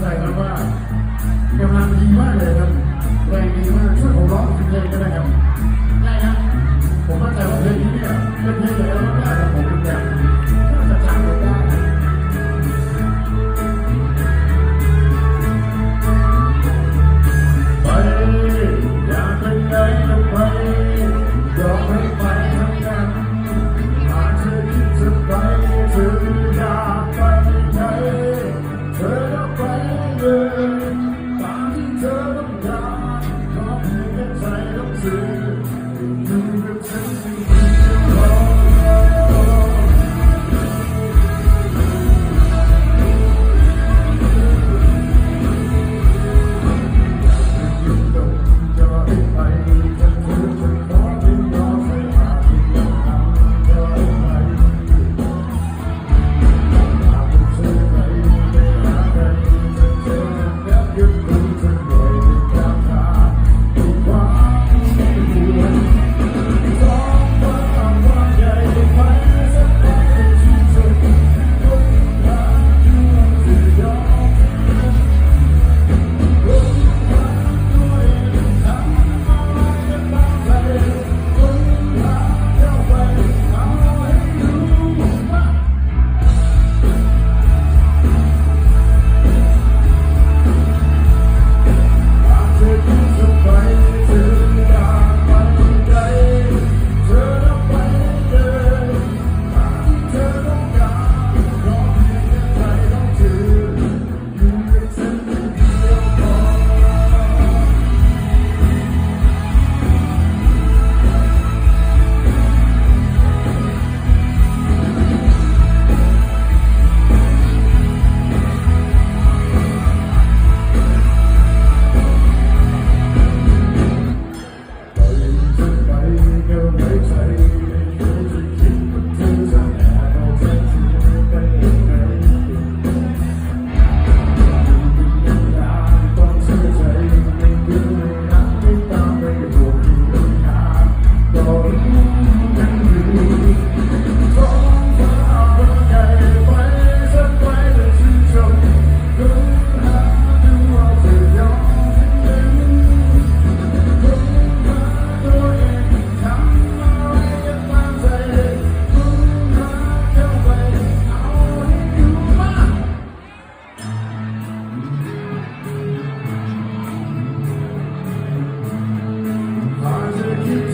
ใจครับว่ากำลังดีมากเลยครับแรงดีมากช่วยผมร้องเพลงก็ได้ครับ